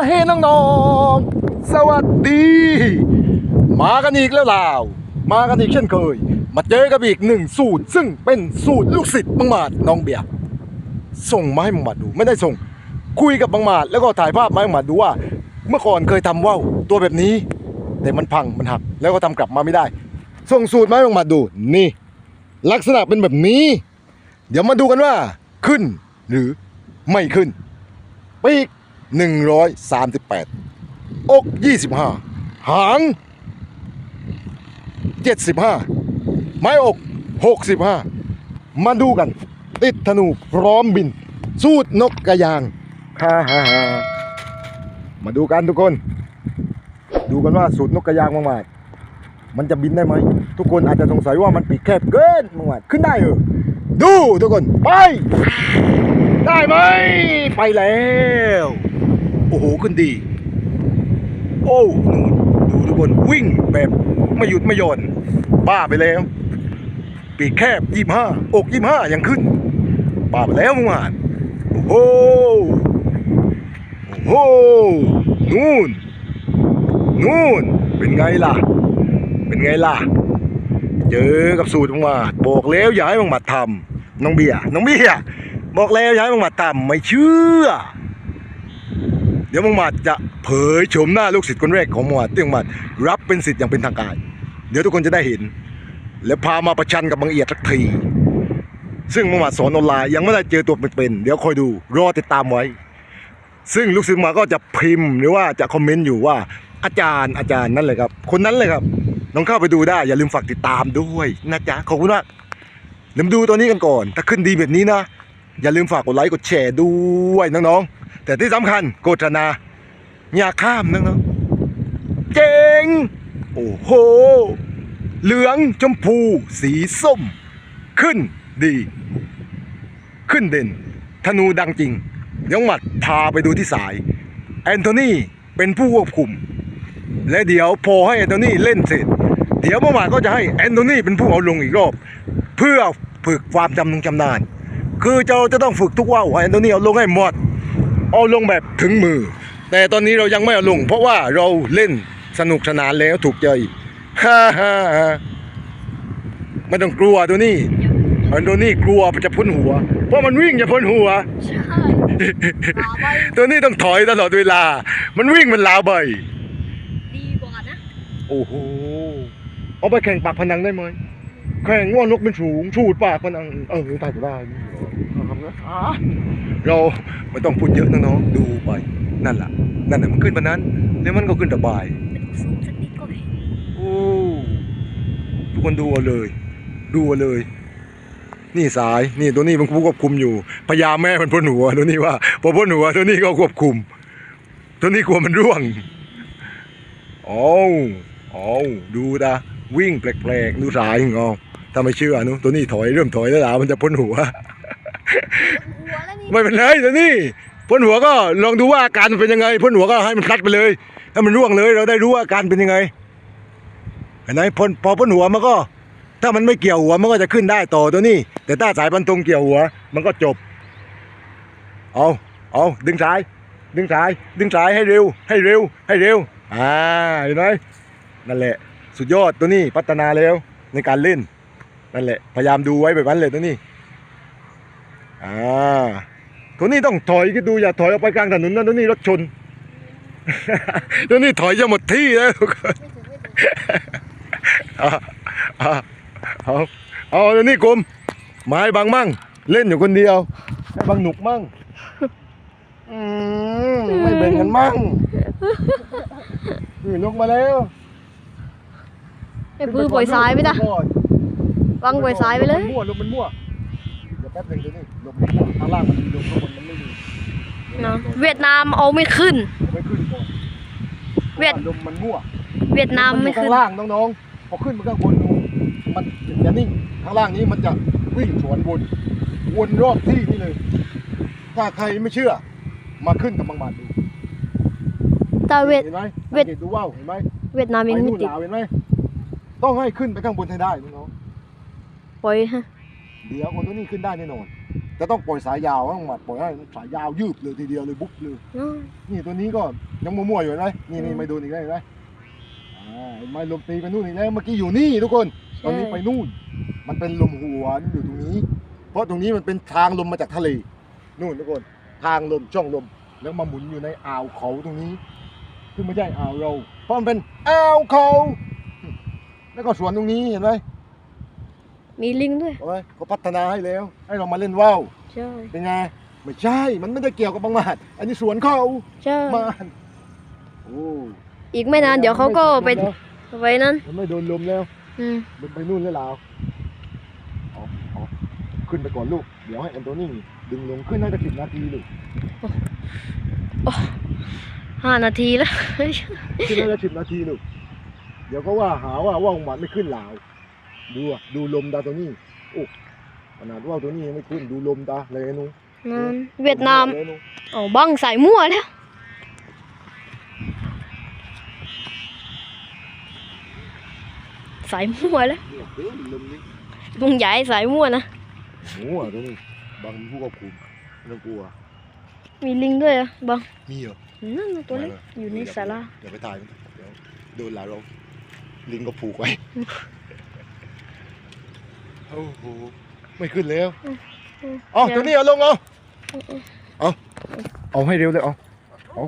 ละเฮน้องๆ สวัสดี มากันอีกแล้วล่าวมากันอีกเช่นเคย มาเจอกับอีกหนึ่งสูตร ซึ่งเป็นสูตรลูกศิษย์บังหมาดน้องเบียร์ส่งมาให้บังหมาดดูไม่ได้ส่ง คุยกับบังหมาดแล้วก็ถ่ายภาพมาให้บังหมาดดูว่า เมื่อก่อนเคยทำว่าวตัวแบบนี้ แต่มันพังมันหัก แล้วก็ทำกลับมาไม่ได้ ส่งสูตรมาให้บังหมาดดูนี่ ลักษณะเป็นแบบนี้ เดี๋ยวมาดูกันว่า ขึ้นหรือไม่ขึ้นปีก 138 อก25 หาง 75 ไม้อก 65 มาดูกัน ติดธนูพร้อมบิน สูตรนกกระยางฮ่าฮ่าฮ่ามาดูกันทุกคน ดูกันว่าสูตรนกกระยางมากๆมันจะบินได้ไหม ทุกคนอาจจะสงสัยว่ามันปีกแคบเกินมากๆขึ้นได้เหรอดูทุกคน ไป ได้ไหม ไปแล้ว โอ้โหขึ้นดี โอ้นู่นดูทุกคนวิ่งแบบไม่หยุดไม่หย่อน บ้าไปแล้ว ปีกแคบยี่ห้าอกยี่ห้ายังขึ้น บ้าไปแล้วมึงอ่านโอ้โหโอ้โหนู่น นู่น เป็นไงล่ะ เป็นไงล่ะ เจอกับสูตรมึงมาดบอกแล้วอย่าให้มึงมาทำน้องเบียร์น้องเบียร์บอกแล้วอย่าให้มึงมาทำไม่เชื่อ เดี๋ยวมึงมาดจะเผยโฉมหน้าลูกศิษย์คนแรกของมึงมาดที่มึงมาดรับเป็นศิษย์อย่างเป็นทางการ เดี๋ยวทุกคนจะได้เห็น แล้วพามาประชันกับบางเอียดสักที ซึ่งมึงมาดสอนออนไลน์ยังไม่ได้เจอตัวเป็นๆเดี๋ยวคอยดูรอติดตามไว้ ซึ่งลูกศิษย์มาก็จะพิมพ์หรือว่าจะคอมเมนต์อยู่ว่าอาจารย์อาจารย์นั่นเลยครับ คนนั้นเลยครับลองเข้าไปดูได้ อย่าลืมฝากติดตามด้วยนะจ๊ะขอบคุณมากเดี๋ยวมาดูตัวนี้กันก่อน ถ้าขึ้นดีแบบนี้นะ อย่าลืมฝากกดไลค์กดแชร์ด้วยน้องๆ แต่ที่สำคัญโฆษณาอย่าข้ามน้องๆเจ๋งโอ้โห เหลืองชมพู สีส้ม ขึ้นดี ขึ้นเด่น ธนูดังจริงเดี๋ยวหมัดพาไปดูที่สาย แอนโทนีเป็นผู้ควบคุม และเดี๋ยวพอให้แอนโทนีเล่นเสร็จ เดี๋ยวเมื่อวานก็จะให้แอนโทนีเป็นผู้เอาลงอีกรอบ เพื่อฝึกความจำนงจำนาน คือเราจะต้องฝึกทุกว่าวให้แอนโทนีเอาลงให้หมด เอาลงแบบถึงมือ แต่ตอนนี้เรายังไม่เอาลง เพราะว่าเราเล่นสนุกสนานแล้วถูกใจฮ่าฮ่าฮ่าไม่ต้องกลัวตัวนี้แอนโทนีกลัวจะพ้นหัว เพราะมันวิ่งจะพ้นหัวใช่ลาไปตัวนี้ต้องถอยตลอดเวลา มันวิ่งมันลาวใบดีกว่านะ โอ้โห เอาไปแข่งปากพนังได้ไหม แข่งว่านกเป็นสูงชูดปากพนัง เออได้ก็ได้ทำนะอ่า เราไม่ต้องพูดเยอะน้องๆดูไปนั่นแหละนั่นแหละมันขึ้นมานั้นแล้วมันก็ขึ้นระบายสูงสักนิดก็เห็นโอ้ทุกคนดูเอาเลย ดูเอาเลย นี่สายนี่ตัวนี้มันควบคุมอยู่พญาแม่มันพ่นหัวตัวนี้ว่าพอพ่นหัวตัวนี้ก็ควบคุม ตัวนี้กลัวมันร่วงโอ้โอ้ดูตาวิ่งแปลกๆดูสายงอถ้าไม่เชื่อนุตัวนี้ถอยเริ่มถอยแล้วล่ะมันจะพ่นหัว หัวแล้วนี่ไม่เป็นไรตัวนี้พ่นหัวก็ลองดูว่าอาการมันเป็นยังไงพ่นหัวก็ให้มันพลัดไปเลยถ้ามันร่วงเลย เราได้รู้ว่าอาการเป็นยังไงเห็นไหมพ่นพอพ่นหัวมันก็ ถ้ามันไม่เกี่ยวหัวมันก็จะขึ้นได้ต่อตัวนี้ แต่ถ้าสายพันธงเกี่ยวหัว มันก็จบ เอาเอาดึงสาย ดึงสาย ดึงสายให้เร็ว ให้เร็ว ให้เร็ว อ่าเห็นไหมนั่นแหละ สุดยอดตัวนี้พัฒนาแล้วในการเล่นนั่นแหละพยายามดูไว้แบบนั้นเลยตัวนี้ อ่าตัวนี้ต้องถอยก็ดูอย่าถอยออกไปกลางถนนนะตัวนี้รถชนตัวนี้ถอยจะหมดที่แล้วทุกคนเอาเอาตัวนี้กลมไม้บังมั่งเล่นอยู่คนเดียวให้บังหนุกมั่งอืมไม่แบ่งกันมั่งนี่นกมาแล้วไอ้ปื้อปล่อยสายไปจ้ะวางปล่อยสายไปเลยมันมั่วลมมันมั่ว ยวแป๊บหนึงตัวนี้ลมมันมั่วข้างล่างมันมีลมข้างบนมันไม่มีเนาะเวียดนามเอาไม่ขึ้นเอาไม่ขึ้นก่อนเวียด พราะาลมมันมั่วเวียดนามไม่นอยู่ขึ้น ข้างล่างน้องๆพอขึ้นมาข้างบนดูมันจะนิ่งข้างล่างนี้มันจะวิ่งสวนวนวนรอบที่นี่เลย ถ้าใครไม่เชื่อ มาขึ้นกับบางบานดูแต่เวียดเห็นไหมเวียด สังกตดูว่าวเห็นไหม เวียดนามไปยังไม่นู่นติดลาวเห็นไหม ต้องให้ขึ้นไปข้างบนให้ได้น้องปล่อยฮะๆ เดี๋ยวคนตัวนี้ขึ้นได้แน่นอนจะต้องปล่อยสายยาวต้องมาปล่อยให้สายยาวยืบเลยทีเดียวเลยบุ๊บเลยอ๋อนี่ตัวนี้ก็ยังมั่วๆอยู่เลยนี่นี่อืมไม่โดนอีกแล้วเห็นไหมอ่าไม่ลมตีไปนู่นอีกแล้วเมื่อกี้อยู่นี่ทุกคนตอนนี้ใช่ไปนู่น มันเป็นลมหัวนี่อยู่ตรงนี้ เพราะตรงนี้มันเป็นทางลมมาจากทะเลนู่นทุกคนทางลมช่องลมแล้วมาหมุนอยู่ในอ่าวเขาตรงนี้ซึ่งไม่ใช่อ่าวเราเพราะมันเป็นอ่าวเขา แล้วก็สวนตรงนี้เห็นไหม มีลิงด้วยเห็นไหมเขาพัฒนาให้แล้ว ให้เรามาเล่นว่าวใช่เป็นไงไม่ใช่ มันไม่ได้เกี่ยวกับบางหมัดอันนี้สวนเขาใช่มานโอ้อีกไม่นานเดี๋ยวเขาก็ไปมันม่ไปนั้นมันไม่โดนลมแล้วอืมมันไปนู่นแล้วลาวเอาเอาขึ้นไปก่อนลูก เดี๋ยวให้แอนโทนีดึงลงขึ้นน่าจะสิบนาทีลูกห้านาทีแล้ว ขึ้นน่าจะสิบนาทีลูก เดี๋ยวก็ว่าหาว่าว่าวหมันไม่ขึ้นลาว ดูอะดูลมตาตัวนี้โอ้ขนาดว่าวตัวนี้ยังไม่ขึ้นดูลมตาเลยนุ้งนั่นเวียดนามเลยนุ้งเอาบังใส่มั่วแล้วใส่มั่วแล้วเนี่ยเดี๋ยวลมนี้ลุงใหญ่ใส่มั่วนะโอ้อะตัวนี้บางผู้ควบคุมไม่ต้องกลัวมีลิงด้วยเหรอะบังมีเหรอ นั่นน่ะตัวเล็กอยู่ในศาลา เดี๋ยวไปถ่ายมันเดี๋ยวโดนหลายเราลิงก็ผูกไว้ โอ้โหไม่ขึ้นแล้วเอาตัวนี้เอาลงเอาเอาเอาให้เร็วเลยเอาเอา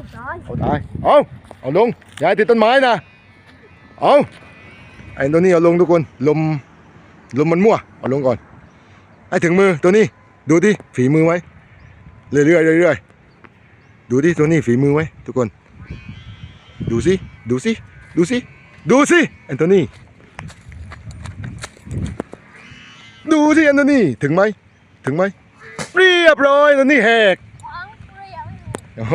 เอาตายเอาเอาลงอย่าให้ติดต้นไม้นะเอาไอ้ตัวนี้เอาลงทุกคนลมลมมันมั่วเอาลงก่อนให้ถึงมือตัวนี้ดูดิฝีมือไหมเรื่อยๆเรื่อยๆดูดิตัวนี้ฝีมือไหมทุกคน ดูสิดูสิดูสิดูสิแอนโทนี ดูสิแอนโทนีถึงไหมถึงไหมเรียบร้อยตัวนี้แหกอ๋อ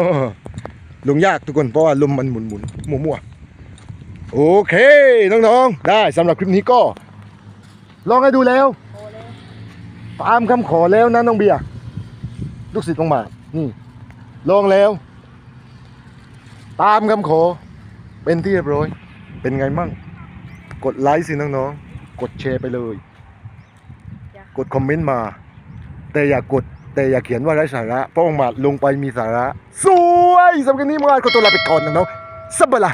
ลงยากทุกคนเพราะว่าลมมันหมุนหมุนๆมั่วๆโอเค น้องๆ ได้สำหรับคลิปนี้ก็ ลองให้ดูแล้วตามคำขอแล้วนะน้องเบียร์ลูกศิษย์ต้องมานี่ลองแล้ว ตามคำขอ เป็นที่เรียบร้อย เป็นไงมั่ง กดไลค์สิน้องๆ กดแชร์ไปเลย กดคอมเมนต์มา แต่อย่ากดแต่อย่าเขียนว่าไร้สาระ เพราะองค์มาลงไปมีสาระ สวยสำหรับนี้มากขอตัวลาไปก่อนน้องสบเบละ